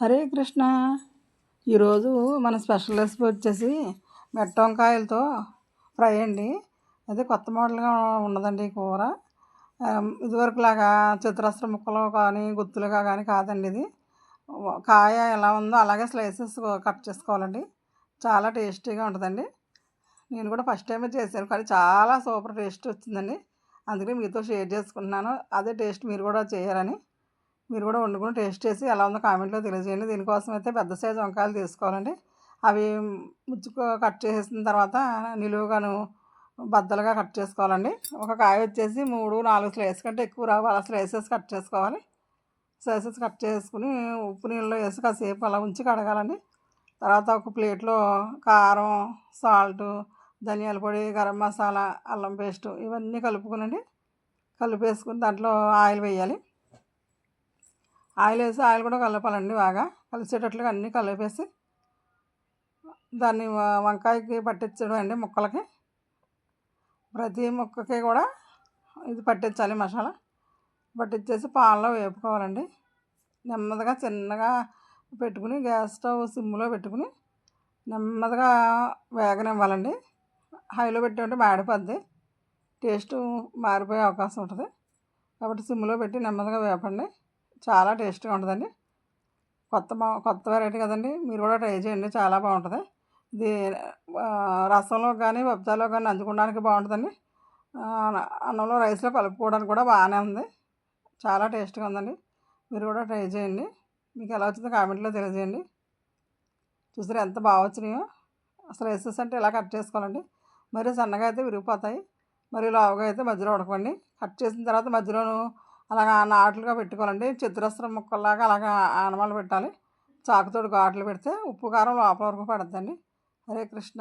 హరే కృష్ణ. ఈరోజు మన special recipe వచ్చేసి మెట్ట వంకాయలతో ఫ్రై అండి. అదే కొత్త మోడల్గా ఉన్నదండి ఈ కూర. ఇదివరకులాగా చతురస్ర ముక్కలు కానీ గుత్తులుగా కానీ కాదండి ఇది. కాయ ఎలా ఉందో అలాగే స్లైసెస్ కట్ చేసుకోవాలండి. చాలా టేస్టీగా ఉంటుందండి. నేను కూడా ఫస్ట్ టైమే చేశాను కానీ చాలా సూపర్ టేస్ట్ వచ్చిందండి. అందుకే మీతో షేర్ చేసుకుంటున్నాను. అదే టేస్ట్ మీరు కూడా చేయాలని. మీరు కూడా వండుకుని టేస్ట్ చేసి ఎలా ఉందో కామెంట్లో తెలియజేయండి. దీనికోసం అయితే పెద్ద సైజు వంకాయలు తీసుకోవాలండి. అవి ముచ్చుకు కట్ చేసిన తర్వాత నిలువుగాను బద్దలుగా కట్ చేసుకోవాలండి. ఒక కాయ వచ్చేసి మూడు నాలుగు స్లైస్ కంటే ఎక్కువ రావు. అలా స్లైసెస్ కట్ చేసుకోవాలి. స్లైసెస్ కట్ చేసుకుని ఉప్పు నీళ్ళలో వేసి కాసేపు అలా ఉంచి కడగాలండి. తర్వాత ఒక ప్లేట్లో కారం సాల్ట్ ధనియాల పొడి గరం మసాలా అల్లం పేస్ట్ ఇవన్నీ కలుపుకునండి. కలిపేసుకుని దాంట్లో ఆయిల్ వేయాలి. ఆయిల్ వేసి ఆయిల్ కూడా కలపాలండి బాగా. కలిసేటట్లుగా అన్నీ కలిపేసి దాన్ని వంకాయకి పట్టించడం అండి ముక్కలకి. ప్రతి ముక్కకి కూడా ఇది పట్టించాలి మసాలా. పట్టించేసి పాలలో వేపుకోవాలండి. నెమ్మదిగా చిన్నగా పెట్టుకుని గ్యాస్ స్టవ్ సిమ్లో పెట్టుకుని నెమ్మదిగా వేగనివ్వాలండి. హైలో పెట్టామంటే మాడిపోద్ది. టేస్ట్ మారిపోయే అవకాశం ఉంటుంది. కాబట్టి సిమ్లో పెట్టి నెమ్మదిగా వేపండి. చాలా టేస్ట్గా ఉంటుందండి. కొత్త కొత్త వెరైటీ కదండి. మీరు కూడా ట్రై చేయండి. చాలా బాగుంటుంది. ఇది రసంలో కానీ పప్పుచారులో కానీ నంచుకోవడానికి బాగుంటుందండి. అన్నంలో రైస్లో కలుపుకోవడానికి కూడా బాగానే ఉంది. చాలా టేస్ట్గా ఉందండి. మీరు కూడా ట్రై చేయండి. మీకు ఎలా వచ్చిందో కామెంట్లో తెలియజేయండి. చూసారు ఎంత బాగా వచ్చినాయో. అసలు రైసెస్ అంటే ఇలా కట్ చేసుకోవాలండి? మరి సన్నగా అయితే విరిగిపోతాయి. మరి లావుగా అయితే మధ్యలో ఉడకండి కట్ చేసిన తర్వాత మధ్యలోనూ అలాగా నాట్లుగా పెట్టుకోవాలండి. చతురస్రం ముక్కల్లాగా అలాగా ఆనమాలు పెట్టాలి. చాకుతోటి ఘాట్లు పెడితే ఉప్పు కారం లోపల వరకు పడుతుందండి హరే కృష్ణ.